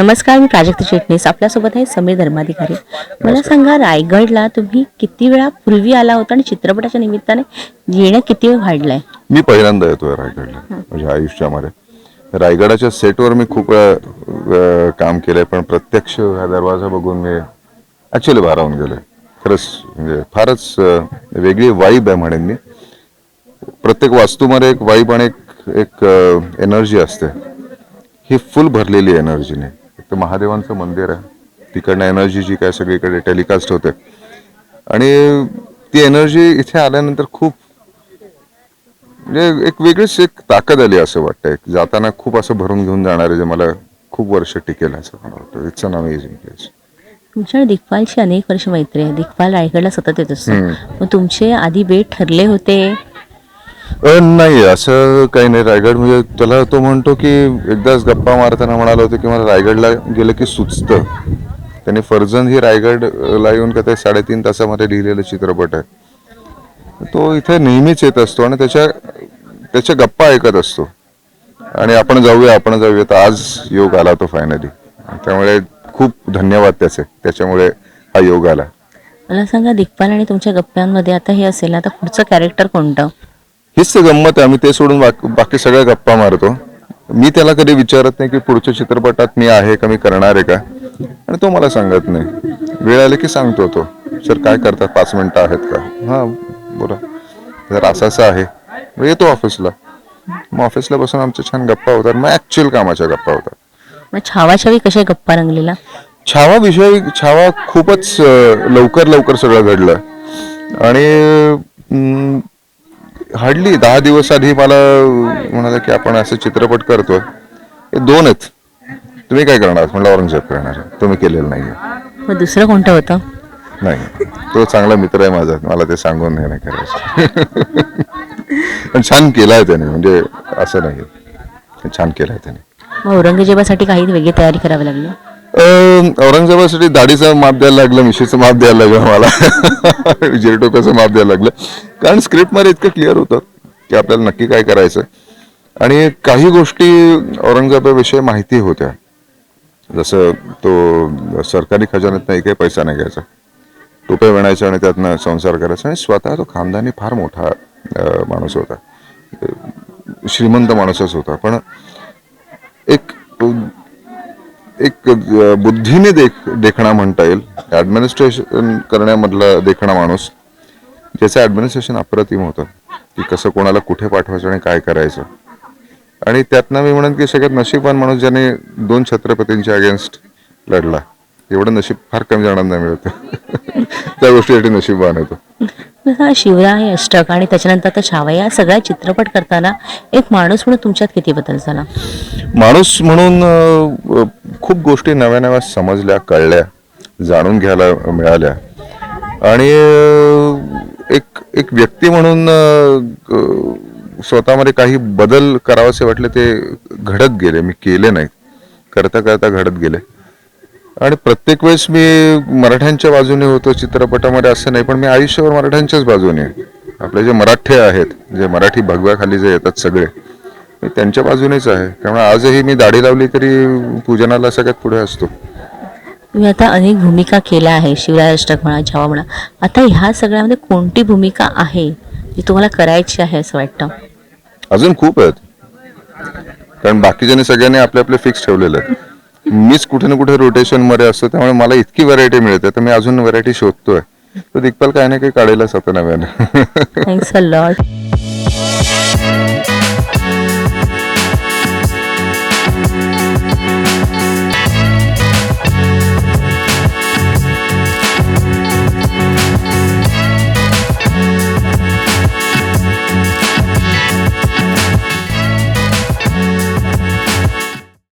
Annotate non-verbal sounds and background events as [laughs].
नमस्कार मी प्राजक्ता चिटणीस. आपल्यासोबत आहे समीर धर्माधिकारी. मला सांगा रायगडला तुम्ही किती वेळा पूर्वी आला होता आणि चित्रपटाच्या निमित्ताने येणं किती वेळ वाढलंय? मी पहिल्यांदा येतोय रायगडला म्हणजे आयुष्यामध्ये. रायगडाच्या सेटवर मी खूप वेळा काम केलंय पण प्रत्यक्ष हा दरवाजा बघून मी ऍक्च्युली भारावून गेलोय. खरंच म्हणजे फारच वेगळी वाईब आहे म्हणेन मी. प्रत्येक वास्तूमध्ये एक वाईब आणि एक एक एनर्जी असते. ही फुल भरलेली एनर्जीने ते महादेवांचं मंदिर आहे. तिकडनं एनर्जी जी काय सगळीकडे टेलिकास्ट होते. आणि ती एनर्जी इथे आल्यानंतर खूप म्हणजे एक वेगळीच एक ताकद आली असं वाटतंय. जाताना खूप असं भरून घेऊन जाणार आहे जे मला खूप वर्ष टिकेल असं मला वाटतं. इट्स अन अमेझिंग प्लेस तुमच्या आणि दिग्पालची अनेक वर्ष मैत्री आहे. दिग्पाल रायगडला सतत येत असतो. मग तुमचे आधी बेट ठरले होते. नाही असं काही नाही. रायगड म्हणजे त्याला तो म्हणतो की एकदाच गप्पा मारताना म्हणाला होतं की मला रायगडला गेलं की सुचतं. त्याने फर्जन ही रायगडला येऊन का ते साडेतीन तासामध्ये लिहिलेलं चित्रपट आहे. तो इथे नेहमीच येत असतो आणि त्याच्या त्याच्या गप्पा ऐकत असतो. आणि आपण जाऊया आपण जाऊया. तर आज योग आला तो फायनली त्यामुळे खूप धन्यवाद त्याचे. त्याच्यामुळे हा योग आला. मला सांगा दिग्पाल आणि तुमच्या गप्प्यांमध्ये आता हे असेल आता पुढचं कॅरेक्टर कोणतं? हीच गंमत आहे. आम्ही ते सोडून बाक- बाकी सगळ्या गप्पा मारतो. मी त्याला कधी विचारत नाही की पुढच्या चित्रपटात मी आहे का मी करणार आहे का? आणि तो मला सांगत नाही. वेळ आली की सांगतो तो. सर काय करतात पाच मिनिटं आहेत का? हा बोला. जर असं असं आहे मग येतो ऑफिसला. मग ऑफिसला बसून आमच्या छान गप्पा होतात. मग ऍक्च्युअल कामाच्या गप्पा होतात. मग छावाछावी कशा गप्पा रंगलेला? छावा विषय छावा खूपच लवकर लवकर सगळं घडलं. आणि हार्डली दहा दिवस आधी मला म्हणाले की आपण असं चित्रपट करतोय. हे दोन आहेत. तुम्ही काय करणार? म्हणलं औरंगजेब करणार. आहे. तुम्ही केलेलं मग दुसरं कोणतं होतं? नाही. तो चांगला मित्र आहे माझा. मला ते सांगून नाही नाही करायचं पण छान केलाय त्याने. म्हणजे असं नाही छान केलाय त्याने. मग औरंगजेबासाठी काही वेगळी तयारी करावी लागली? औरंगजेबासाठी दाढीचं माप द्यायला लागलं मिशीचं माप द्यायला लागलं मला [laughs] जिरटोक्याचं माप द्यायला लागलं. कारण स्क्रिप्टमध्ये इतकं क्लिअर होतं की आपल्याला नक्की काय करायचं आणि काही गोष्टी औरंगजेबाविषयी माहिती होत्या. जसं तो सरकारी खजान्यात नाही काही पैसा नाही घ्यायचा. टोपे विणायच्या आणि त्यातनं संसार करायचा. आणि स्वतः तो खानदानी फार मोठा माणूस होता. श्रीमंत माणूसच होता. पण एक बुद्धीने देख देखणा म्हणता येईल. ॲडमिनिस्ट्रेशन करण्यामधला देखणा माणूस ज्याचं ॲडमिनिस्ट्रेशन अप्रतिम होतं की कसं कोणाला कुठे पाठवायचं आणि काय करायचं. आणि त्यातनं मी म्हणेन की सगळ्यात नशीबवान माणूस ज्याने दोन छत्रपतींच्या अगेन्स्ट लढला एवढं नशीब फार कमी जणांना मिळतं. [laughs] त्या गोष्टीसाठी नशीबवान आहे तो शिवराय अष्टक आणि त्याच्यानंतर आता छावा या सगळ्या चित्रपट करताना एक माणूस म्हणून तुमच्यात किती बदल झाला? माणूस म्हणून खूप गोष्टी नव्या नव्या समजल्या कळल्या जाणून घ्यायला मिळाल्या. आणि एक एक व्यक्ती म्हणून स्वतःमध्ये काही बदल करावेसे वाटले ते घडत गेले. मी केले नाहीत करता करता घडत गेले. आणि प्रत्येक वेळेस मी मराठ्यांच्या बाजूने होतो चित्रपटामध्ये असं नाही पण मी आयुष्यभर मराठ्यांच्याच बाजूने. आपले जे मराठे आहेत जे मराठी भगव्याखाली जे येतात सगळे मी त्यांच्या बाजूनेच आहे. त्यामुळे आजही मी दाढी लावली तरी पूजनाला सगळ्यात पुढे असतो. तुम्ही आता अनेक भूमिका केल्या आहे शिवराय अष्टक म्हणा छावा म्हणा. आता ह्या सगळ्यामध्ये कोणती भूमिका आहे जी तुम्हाला करायची आहे असं वाटतं? अजून खूप आहेत. कारण बाकीच्यांनी सगळ्यांनी आपले आपले फिक्स ठेवलेले आहेत. मीच कुठे ना कुठे रोटेशनमध्ये असतो त्यामुळे मला इतकी व्हरायटी मिळते तर मी अजून व्हरायटी शोधतोय. तर दिग्पाल काही ना काही काढायलाच आता नव्यानं. Thanks a lot